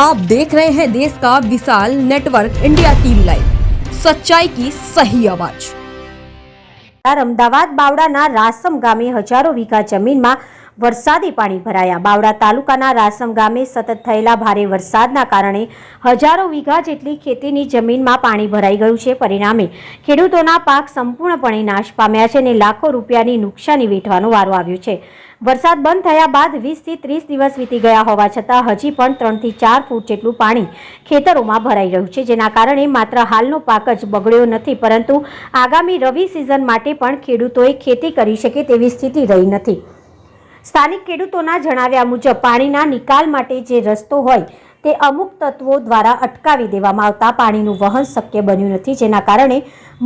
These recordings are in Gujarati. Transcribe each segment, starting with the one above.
आप देख रहे हैं देश का विशाल नेटवर्क इंडिया टीवी लाइव सच्चाई की सही आवाज વિસ્તાર અમદાવાદ બાવડાના રાસમ ગામે હજારો વીઘા જમીનમાં વરસાદી પાણી ભરાયા. બાવડા તાલુકાના રાસમ ગામે સતત થયેલા ભારે વરસાદના કારણે હજારો વીઘા જેટલી ખેતીની જમીનમાં પાણી ભરાઈ ગયું છે. પરિણામે ખેડૂતોના પાક સંપૂર્ણપણે નાશ પામ્યા છે અને લાખો રૂપિયાની નુકસાની વેઠવાનો વારો આવ્યો છે. વરસાદ બંધ થયા બાદ વીસથી ત્રીસ દિવસ વીતી ગયા હોવા છતાં હજી પણ ત્રણથી ચાર ફૂટ જેટલું પાણી ખેતરોમાં ભરાઈ રહ્યું છે. જેના કારણે માત્ર હાલનો પાક જ બગડ્યો નથી, પરંતુ આગામી રવિ સિઝન માટે પણ ખેડૂતોએ ખેતી કરી શકે તેવી સ્થિતિ રહી નથી. સ્થાનિક ખેડૂતોના જણાવ્યા મુજબ, પાણીના નિકાલ માટે જે રસ્તો હોય તે અમુક તત્વો દ્વારા અટકાવી દેવામાં આવતા પાણીનું વહન શક્ય બન્યું નથી, જેના કારણે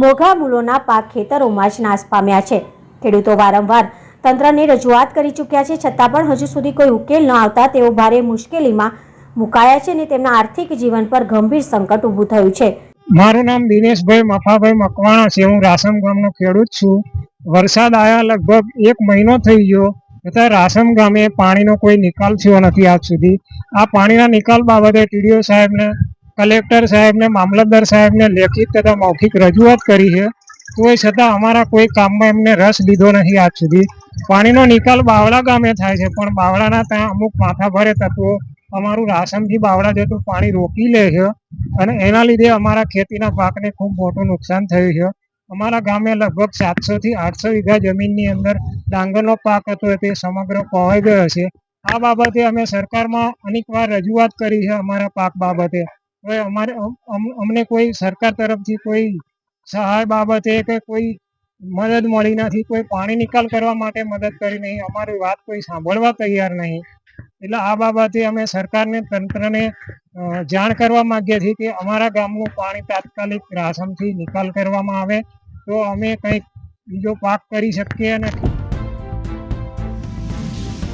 મોઘા મૂલોના પાક ખેતરોમાં જ નાશ પામ્યા છે. ખેડૂતો વારંવાર તંત્રને રજૂઆત કરી ચૂક્યા છે, છતાં પણ હજુ સુધી કોઈ ઉકેલ ન આવતા તેઓ ભારે મુશ્કેલીમાં મુકાયા છે અને તેમના આર્થિક જીવન પર ગંભીર સંકટ ઊભું થયું છે. મારું નામ દિનેશભાઈ મફાભાઈ મકવાણા છે. હું રાસમ ગામનો ખેડૂત છું. વરસાદ આવ્યા લગભગ એક મહિનો થઈ ગયો. છતાં રાસમ ગામે પાણીનો કોઈ નિકાલ થયો નથી આજ સુધી. આ પાણીના નિકાલ બાબતે ટીડીઓ સાહેબને, કલેક્ટર સાહેબને, મામલતદાર સાહેબને લેખિત તથા મૌખિક રજૂઆત કરી છે. તોય છતાં અમારા કોઈ કામમાં એમને રસ લીધો નથી આજ સુધી. પાણીનો નિકાલ બાવળા ગામે થાય છે, પણ બાવળાના ત્યાં અમુક માથાભારે તત્વો અમારું રાસમથી બાવળા જતું પાણી રોકી લે છે અને એના લીધે અમારા ખેતીના પાકને ખૂબ મોટું નુકસાન થયું છે. અમારા ગામે લગભગ સાતસો થી આઠસો વીઘા જમીનની અંદર ડાંગરનો પાક હતો તે સમગ્ર પહોંચી ગયો છે. આ બાબતે અમે સરકારમાં અનેકવાર રજૂઆત કરી છે અમારા પાક બાબતે. હવે અમારે અમ- અમ- અમને કોઈ સરકાર તરફથી કોઈ સહાય બાબતે કે કોઈ મદદ મળી નથી, કોઈ પાણી નિકાલ કરવા માટે મદદ કરી નહીં, અમારી વાત કોઈ સાંભળવા તૈયાર નહીં. એટલે આ બાબતે અમે સરકારને તંત્રને જાણ કરવા માંગીએ છીએ કે અમારા ગામનું પાણી તાત્કાલિક રાસમથી નિકાલ કરવામાં આવે. તો અમે કંઈક બીજો પાક કરી શકીએ અને